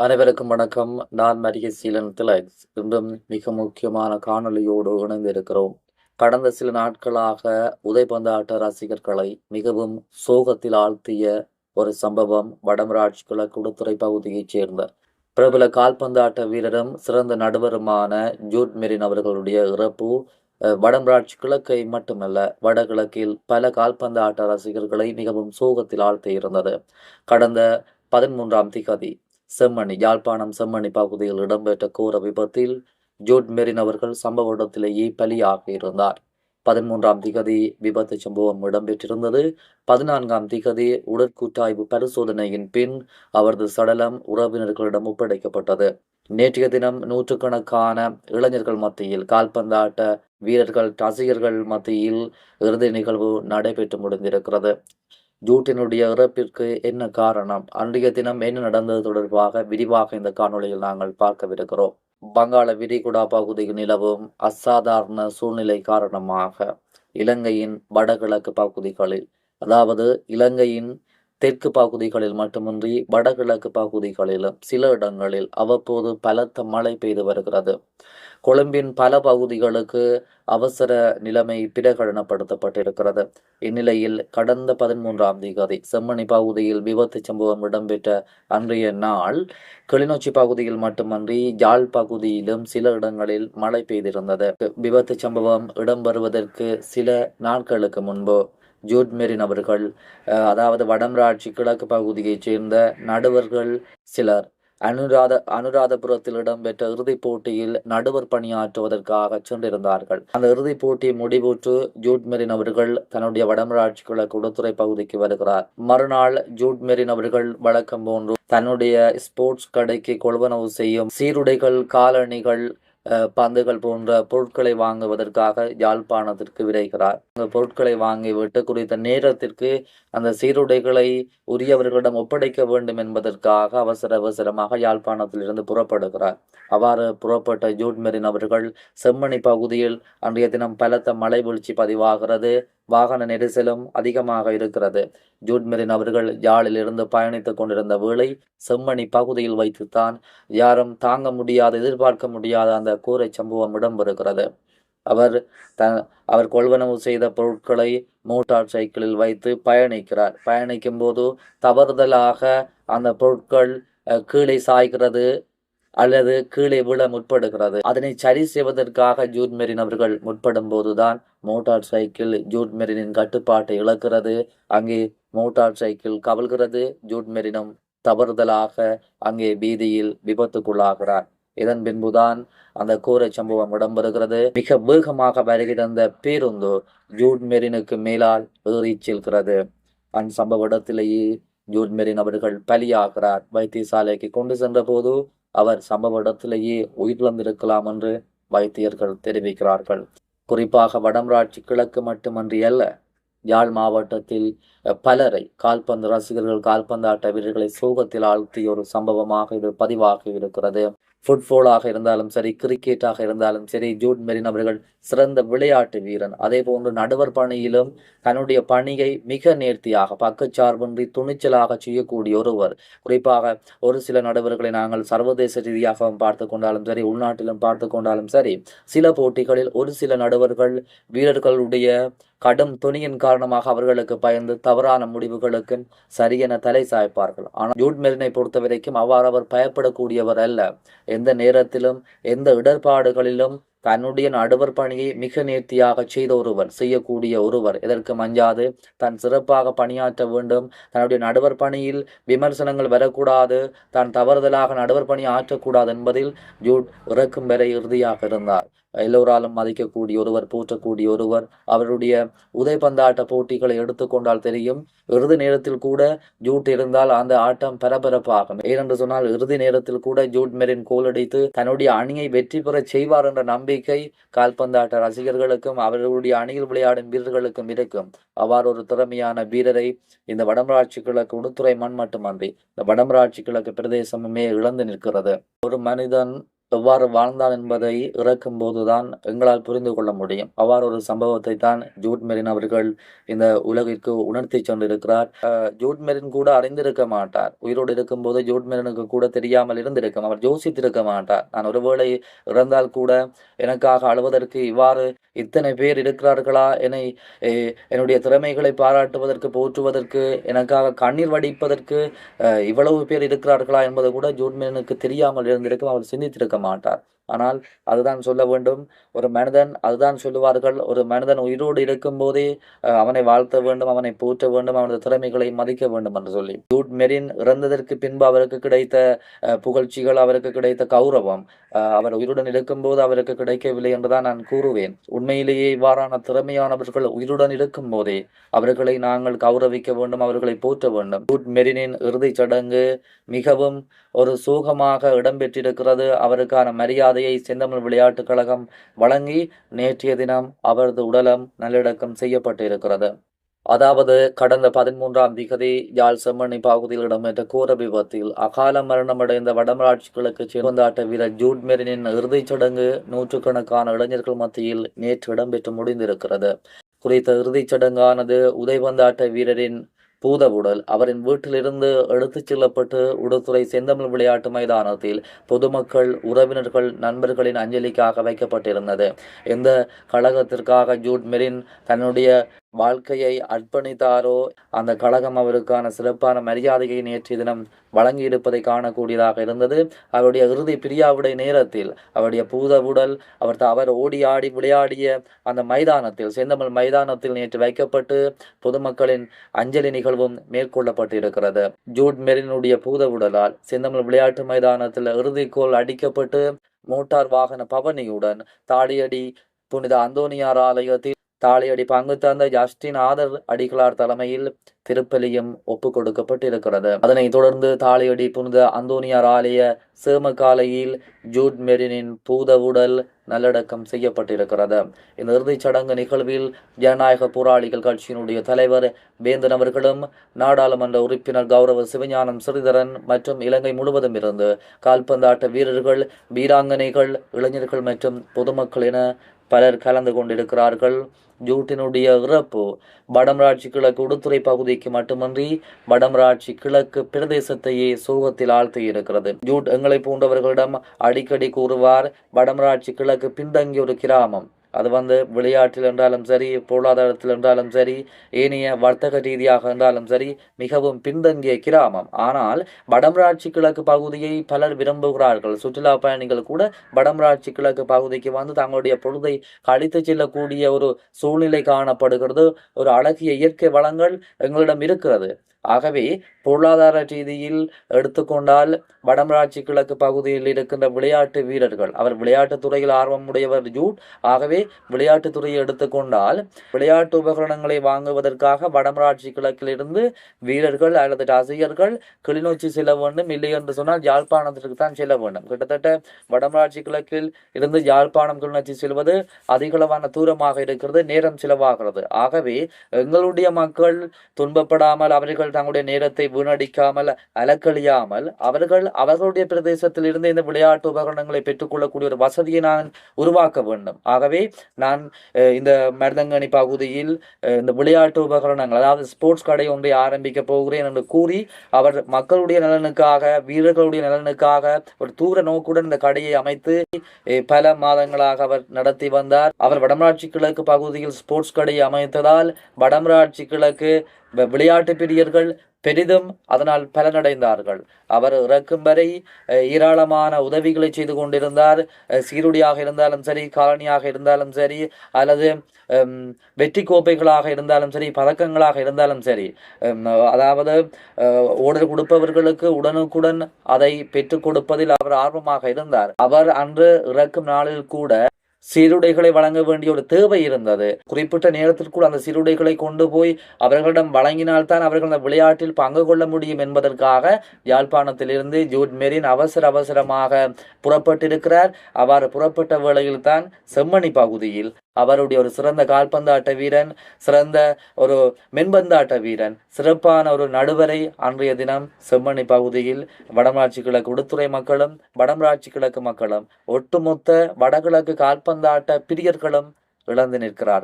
அனைவருக்கும் வணக்கம். நான் மரிய சீலன் திலக்ஸ் இன்றும் மிக முக்கியமான காணொளியோடு இணைந்திருக்கிறோம். கடந்த சில நாட்களாக உதைபந்தாட்ட ரசிகர்களை மிகவும் சோகத்தில் ஆழ்த்திய ஒரு சம்பவம் வடமராட்சி கிழக்கு உடுத்துறை பகுதியைச் சேர்ந்த பிரபல கால்பந்தாட்ட வீரரும் சிறந்த நடுவருமான ஜூட் மெரின் அவர்களுடைய இறப்பு வடமராட்சி கிழக்கை மட்டுமல்ல வடகிழக்கில் பல கால்பந்தாட்ட ரசிகர்களை மிகவும் சோகத்தில் ஆழ்த்தியிருந்தது. கடந்த பதிமூன்றாம் திகதி செம்மணி யாழ்ப்பாணம் செம்மணி பகுதியில் இடம்பெற்ற கோர விபத்தில் ஜூட் மெரின் அவர்கள் சம்பவ இடத்திலேயே பலியாக இருந்தார். பதிமூன்றாம் திகதி விபத்து சம்பவம் இடம்பெற்றிருந்தது. பதினான்காம் திகதி உடற்கூட்டாய்வு பரிசோதனையின் பின் அவரது சடலம் உறவினர்களிடம் ஒப்படைக்கப்பட்டது. நேற்றைய தினம் நூற்றுக்கணக்கான இளைஞர்கள் மத்தியில் கால்பந்தாட்ட வீரர்கள் ரசிகர்கள் மத்தியில் இறுதி நிகழ்வு நடைபெற்று முடிந்திருக்கிறது. ஜூட்டினுடைய இறப்பிற்கு என்ன காரணம்? அன்றைய தினம் என்ன நடந்தது தொடர்பாக விரிவாக இந்த காணொளியில் நாங்கள் பார்க்கவிருக்கிறோம். வங்காள விரிகுடா பகுதியில் நிலவும் அசாதாரண சூழ்நிலை காரணமாக இலங்கையின் வடகிழக்கு பகுதிகளில் அதாவது இலங்கையின் தெற்கு பகுதிகளில் மட்டுமின்றி வடகிழக்கு பகுதிகளிலும் சில இடங்களில் அவ்வப்போது பலத்த மழை பெய்து வருகிறது. கொழும்பின் பல பகுதிகளுக்கு அவசர நிலைமை பிரகடனப்படுத்தப்பட்டிருக்கிறது. இந்நிலையில் கடந்த பதிமூன்றாம் தேதி செம்மணி பகுதியில் விபத்து சம்பவம் இடம்பெற்ற அன்றைய நாள் கிளிநொச்சி பகுதியில் மட்டுமன்றி யாழ் பகுதியிலும் சில இடங்களில் மழை பெய்திருந்தது. விபத்து சம்பவம் இடம்பெறுவதற்கு சில நாட்களுக்கு முன்பு ஜூட் மெரின் அவர்கள் அதாவது வடமராட்சி கிழக்கு பகுதியைச் சேர்ந்த நடுவர்கள் சிலர். அனுராத அனுராதபுரத்தில் இடம்பெற்ற இறுதிப் போட்டியில் நடுவர் பணியாற்றுவதற்காக சென்றிருந்தார்கள். அந்த இறுதிப் போட்டி முடிவுற்று ஜூட் மெரின் அவர்கள் தன்னுடைய வடமராட்சி கிழக்கு உடத்துறை பகுதிக்கு வருகிறார். மறுநாள் ஜூட் மெரின் அவர்கள் வழக்கம் போன்று தன்னுடைய ஸ்போர்ட்ஸ் கடைக்கு கொள்வனவு செய்யும் சீருடைகள் காலணிகள் பந்துகள் போன்ற பொருட்களை வாங்குவதற்காக யாழ்ப்பாணத்திற்கு விரைகிறார். அந்த பொருட்களை வாங்கிவிட்டு குறித்த நேரத்திற்கு அந்த சீருடைகளை உரியவர்களிடம் ஒப்படைக்க வேண்டும் என்பதற்காக அவசர அவசரமாக யாழ்ப்பாணத்திலிருந்து புறப்படுகிறார். அவ்வாறு புறப்பட்ட ஜூட்மெரின் அவர்கள் செம்மணி பகுதியில் அன்றைய தினம் பலத்த மழை வீழ்ச்சி பதிவாகிறது. வாகன நெரிசலும் அதிகமாக இருக்கிறது. ஜூட்மெரின் அவர்கள் யாழில் இருந்து பயணித்துக் கொண்டிருந்த வேளை செம்மணி பகுதியில் வைத்துத்தான் யாரும் தாங்க முடியாத எதிர்பார்க்க முடியாத அந்த கூரை சம்பவம் இடம்பெறுகிறது அவர் த அவர் கொள்வனவு செய்த பொருட்களை மோட்டார் சைக்கிளில் வைத்து பயணிக்கிறார். பயணிக்கும் போது தவறுதலாக அந்த பொருட்கள் கீழே சாய்கிறது அல்லது கீழே விழ முற்படுகிறது. அதனை சரி செய்வதற்காக ஜூட் மெரின் அவர்கள் முற்படும் போதுதான் மோட்டார் சைக்கிள் ஜூட் மெரினின் கட்டுப்பாட்டை இழக்கிறது. அங்கே மோட்டார் சைக்கிள் கவல்கிறது ஜூட் மெரினும் தவறுதலாக அங்கே வீதியில் விபத்துக்குள்ளாகிறார். இதன் பின்புதான் அந்த கூரை சம்பவம் இடம்பெறுகிறது. மிக வேகமாக வருகிற பேருந்து ஜூட் மெரினுக்கு மேலால் ஏறிச் செல்கிறது அந் சம்பவ இடத்திலேயே ஜூட் மெரின் அவர்கள் பலியாகிறார். வைத்தியசாலைக்கு கொண்டு சென்ற போது அவர் சம்பவ இடத்திலேயே உயிரிழந்திருக்கலாம் என்று வைத்தியர்கள் தெரிவிக்கிறார்கள். குறிப்பாக வடமராட்சி கிழக்கு மட்டுமன்றி அல்ல யாழ் மாவட்டத்தில் பலரை கால்பந்து ரசிகர்கள் கால்பந்தாட்ட வீரர்களை சோகத்தில் ஆழ்த்திய ஒரு சம்பவமாக இது பதிவாகி இருக்கிறது. ஃபுட்பாலாக இருந்தாலும் சரி கிரிக்கெட்டாக இருந்தாலும் சரி ஜூட் மெரின் அவர்கள் சிறந்த விளையாட்டு வீரன். அதே போன்று நடுவர் பணியிலும் தன்னுடைய பணியை மிக நேர்த்தியாக பக்கச்சார்பின்றி துணிச்சலாக செய்யக்கூடிய ஒருவர். குறிப்பாக ஒரு சில நடுவர்களை நாங்கள் சர்வதேச ரீதியாகவும் பார்த்து கொண்டாலும் சரி உள்நாட்டிலும் பார்த்து கொண்டாலும் சரி சில போட்டிகளில் ஒரு சில நடுவர்கள் வீரர்களுடைய கடும் துணியின் காரணமாக அவர்களுக்கு பயந்து தவறான முடிவுகளுக்கு சரியென தலை சாய்ப்பார்கள். ஆனால் ஜூட் மெரினை பொறுத்த வரைக்கும் அவ்வாறு அவர் பயப்படக்கூடியவர் அல்ல. எந்த நேரத்திலும் எந்த இடர்பாடுகளிலும் தன்னுடைய நடுவர் பணியை மிக நேர்த்தியாக செய்த ஒருவர் செய்யக்கூடிய ஒருவர். எதற்கு மஞ்சாது? தான் சிறப்பாக பணியாற்ற வேண்டும். தன்னுடைய நடுவர் பணியில் விமர்சனங்கள் வரக்கூடாது. தான் தவறுதலாக நடுவர் பணி ஆற்றக்கூடாது என்பதில் ஜூட் இறக்கும் வரை இறுதியாக இருந்தார். எல்லோராலும் மதிக்கக்கூடிய ஒருவர் போற்றக்கூடிய ஒருவர் அவருடைய உதைப்பந்தாட்ட போட்டிகளை எடுத்துக்கொண்டால் தெரியும் இறுதி நேரத்தில் கூட ஜூட் இருந்தால் அந்த ஆட்டம் பரபரப்பாகும். ஏனென்று சொன்னால் இறுதி நேரத்தில் கூட ஜூட் மெரின் கோல் அடித்து தன்னுடைய அணியை வெற்றி பெற செய்வார் என்ற நம்பிக்கை கால்பந்தாட்ட ரசிகர்களுக்கும் அவர்களுடைய அணியில் விளையாடும் வீரர்களுக்கும் இருக்கும். அவ்வாறு ஒரு திறமையான வீரரை இந்த வடமராட்சி கிழக்கு உடுத்துறை மண் மட்டுமன்றி இந்த வடமராட்சி கிழக்கு பிரதேசமுமே இழந்து நிற்கிறது. ஒரு மனிதன் எவ்வாறு வாழ்ந்தான் என்பதை இறக்கும் போதுதான் எங்களால் புரிந்து கொள்ள முடியும். அவ்வாறு ஒரு சம்பவத்தை தான் ஜூட் மெரின் அவர்கள் இந்த உலகிற்கு உணர்த்தி சென்றிருக்கிறார். ஜூட் மெரின் கூட அறிந்திருக்க மாட்டார். உயிரோடு இருக்கும்போது ஜூட் மெரினுக்கு கூட தெரியாமல் இருந்திருக்கும். அவர் யோசித்திருக்க மாட்டார். நான் ஒருவேளை இறந்தால் கூட எனக்காக அழுவதற்கு இவ்வாறு இத்தனை பேர் இருக்கிறார்களா? என்னை என்னுடைய திறமைகளை பாராட்டுவதற்கு போற்றுவதற்கு எனக்காக கண்ணீர் வடிப்பதற்கு இவ்வளவு பேர் இருக்கிறார்களா என்பது கூட ஜூட் மெரினுக்கு தெரியாமல் இருந்திருக்கும். அவர் சிந்தித்திருக்க மாட்டார். ஆனால் அதுதான் சொல்ல வேண்டும். ஒரு மனிதன் அதுதான் சொல்லுவார்கள். ஒரு மனிதன் உயிரோடு இருக்கும் போதே அவனை வாழ்த்த வேண்டும் அவனை போற்ற வேண்டும் அவனது திறமைகளை மதிக்க வேண்டும் என்று சொல்லி. ஜூட் மெரின் இறந்ததற்கு பின்பு அவருக்கு கிடைத்த அஹ், புகழ்ச்சிகள் அவருக்கு கிடைத்த கௌரவம் அவர் உயிருடன் இருக்கும்போது அவருக்கு கிடைக்கவில்லை என்றுதான் நான் கூறுவேன். உண்மையிலேயே இவ்வாறான திறமையானவர்கள் உயிருடன் இருக்கும் போதே அவர்களை நாங்கள் கௌரவிக்க வேண்டும் அவர்களை போற்ற வேண்டும். குட் மெரினின் இறுதிச் சடங்கு மிகவும் ஒரு சோகமாக இடம்பெற்றிருக்கிறது. அவருக்கான மரியாதையை செந்தமிழ் விளையாட்டுக் கழகம் வழங்கி நேற்றைய தினம் அவரது உடலம் நல்லடக்கம் செய்யப்பட்டிருக்கிறது. அதாவது கடந்த பதிமூன்றாம் திகதி யாழ் செம்மணி பகுதியில் இடம்பெற்ற கோர விபத்தில் அகால மரணமடைந்த வடமராட்சி கிழக்கு சிவந்தாட்ட வீரர் ஜூட் மெரினின் இறுதிச் சடங்கு நூற்றுக்கணக்கான இளைஞர்கள் மத்தியில் நேற்று இடம்பெற்று முடிந்திருக்கிறது. குறித்த இறுதிச் சடங்கானது உதைவந்தாட்ட வீரரின் பூதவுடல். அவரின் வீட்டிலிருந்து எடுத்துச் செல்லப்பட்டு உடுத்துறை செந்தமிழ் விளையாட்டு மைதானத்தில் பொதுமக்கள் உறவினர்கள் நண்பர்களின் அஞ்சலிக்காக வைக்கப்பட்டிருந்தது. இந்த கழகத்திற்காக ஜூட் மெரின் தன்னுடைய வாழ்க்கையை அர்ப்பணித்தாரோ? அந்த கழகம் அவருக்கான சிறப்பான மரியாதையை நேற்றைய தினம் வழங்கியிருப்பதை காணக்கூடியதாக இருந்தது. அவருடைய இறுதி பிரியாவுடைய நேரத்தில் அவருடைய பூத உடல் அவர் அவர் ஓடி ஆடி விளையாடிய அந்த மைதானத்தில் செந்தமிழ் மைதானத்தில் நேற்று வைக்கப்பட்டு பொதுமக்களின் அஞ்சலி நிகழ்வும் மேற்கொள்ளப்பட்டிருக்கிறது. ஜூட் மெரினுடைய பூத உடலால் செந்தமிழ் விளையாட்டு மைதானத்தில் இறுதிக்கோள் அடிக்கப்பட்டு மோட்டார் வாகன பவனியுடன் தாடியடி புனித அந்தோனியார் ஆலயத்தில் தாளியடி பங்கு தந்த ஜஸ்டின் ஆதர் அடிகளார் தலைமையில் திருப்பலியும் ஒப்பு கொடுக்கப்பட்டிருக்கிறது அதனைத் தொடர்ந்து தாலியடி புனித அந்தோனியார் ஆலய சேமக்காலையில் ஜூட் மெரினின் பூத உடல் நல்லடக்கம் செய்யப்பட்டிருக்கிறது. இந்த இறுதிச் சடங்கு நிகழ்வில் ஜனநாயக போராளிகள் கட்சியினுடைய தலைவர் வேந்தன் அவர்களும் நாடாளுமன்ற உறுப்பினர் கௌரவ சிவஞானம் ஸ்ரீதரன் மற்றும் இலங்கை முழுவதும் இருந்து கால்பந்தாட்ட வீரர்கள் வீராங்கனைகள் இளைஞர்கள் மற்றும் பொதுமக்கள் என பலர் கலந்து கொண்டிருக்கிறார்கள். ஜூட்டினுடைய இறப்பு வடமராட்சி கிழக்கு உடுத்துறை பகுதிக்கு மட்டுமன்றி வடமராட்சி கிழக்கு பிரதேசத்தையே சோகத்தில் ஆழ்த்தியிருக்கிறது. ஜூட் எங்களை போன்றவர்களிடம் அடிக்கடி கூறுவார் வடமராட்சி கிழக்கு பின்தங்கிய ஒரு கிராமம். அது வந்து விளையாட்டில் என்றாலும் சரி பொருளாதாரத்தில் என்றாலும் சரி ஏனைய வர்த்தக ரீதியாக என்றாலும் சரி மிகவும் பின்தங்கிய கிராமம். ஆனால் வடமராட்சி கிழக்கு பகுதியை பலர் விரும்புகிறார்கள். சுற்றுலா பயணிகள் கூட வடமராட்சி கிழக்கு பகுதிக்கு வந்து தங்களுடைய பொழுதை கழித்து செல்லக்கூடிய ஒரு சூழ்நிலை காணப்படுகிறது. ஒரு அழகிய இயற்கை வளங்கள் எங்களிடம் இருக்கிறது. ஆகவே பொருளாதார ரீதியில் எடுத்துக்கொண்டால் வடமராட்சி கிழக்கு பகுதியில் இருக்கின்ற விளையாட்டு வீரர்கள் அவர் விளையாட்டுத் துறையில் ஆர்வமுடையவர் ஜூட். ஆகவே விளையாட்டுத் துறையை எடுத்துக்கொண்டால் விளையாட்டு உபகரணங்களை வாங்குவதற்காக வடமராட்சி கிழக்கிலிருந்து வீரர்கள் அல்லது ரசிகர்கள் கிளிநொச்சி செல்ல வேண்டும். இல்லை என்று சொன்னால் யாழ்ப்பாணத்திற்கு தான் செல்ல வேண்டும். கிட்டத்தட்ட வடமராட்சி கிழக்கில் இருந்து யாழ்ப்பாணம் கிளிநொச்சி செல்வது அதிகளவான தூரமாக இருக்கிறது நேரம் செலவாகிறது. ஆகவே எங்களுடைய மக்கள் துன்பப்படாமல் அவர்கள் தங்களுடைய நேரத்தை வீணடிக்காமல் அலக்கழியாமல் அவர்கள் அவர்களுடைய பிரதேசத்தில் இருந்து இந்த விளையாட்டு உபகரணங்களை பெற்றுக்கொள்ளக்கூடிய ஒரு வசதியை நான் உருவாக்க வேண்டும். ஆகவே நான் இந்த மருதங்கனி பகுதியில் இந்த விளையாட்டு உபகரணங்கள் அதாவது ஸ்போர்ட்ஸ் கடை ஒன்றை ஆரம்பிக்க போகிறேன் என்று கூறி அவர் மக்களுடைய நலனுக்காக வீரர்களுடைய நலனுக்காக ஒரு தூர நோக்குடன் இந்த கடையை அமைத்து பல மாதங்களாக அவர் நடத்தி வந்தார். அவர் வடமராட்சி கிழக்கு பகுதியில் ஸ்போர்ட்ஸ் கடை அமைத்ததால் வடமராட்சி கிழக்கு விளையாட்டு பிரியர்கள் பெரிதும் அதனால் பலனடைந்தார்கள். அவர் இறக்கும் வரை அஹ், ஏராளமான உதவிகளை செய்து கொண்டிருந்தார். சீருடியாக சீருடையாக இருந்தாலும் சரி காலனியாக இருந்தாலும் சரி அல்லது ஹம், வெற்றி கோப்பைகளாக இருந்தாலும் சரி பதக்கங்களாக இருந்தாலும் சரி அதாவது ஓடல் கொடுப்பவர்களுக்கு உடனுக்குடன் அதை பெற்றுக் கொடுப்பதில் அவர் ஆர்வமாக இருந்தார். அவர் அன்று இறக்கும் நாளில் கூட சீருடைகளை வழங்க வேண்டிய ஒரு தேவை இருந்தது. குறிப்பிட்ட நேரத்திற்குள் அந்த சீருடைகளை கொண்டு போய் அவர்களிடம் வழங்கினால்தான் அவர்கள் அந்த விளையாட்டில் பங்கு கொள்ள முடியும் என்பதற்காக யாழ்ப்பாணத்திலிருந்து ஜூட் மெரின் அவசர அவசரமாக புறப்பட்டிருக்கிறார். அவ்வாறு புறப்பட்ட வேளையில் தான் செம்மணி பகுதியில் அவருடைய ஒரு சிறந்த கால்பந்தாட்ட வீரன் சிறந்த ஒரு மென்பந்தாட்ட வீரன் சிறப்பான ஒரு நடுவரை அன்றைய தினம் செம்மணி பகுதியில் வடமராட்சி கிழக்கு உடுத்துறை மக்களும் வடமராட்சி கிழக்கு மக்களும் ஒட்டுமொத்த வடகிழக்கு கால்பந்தாட்ட பிரியர்களும் இழந்து நிற்கிறார்கள்.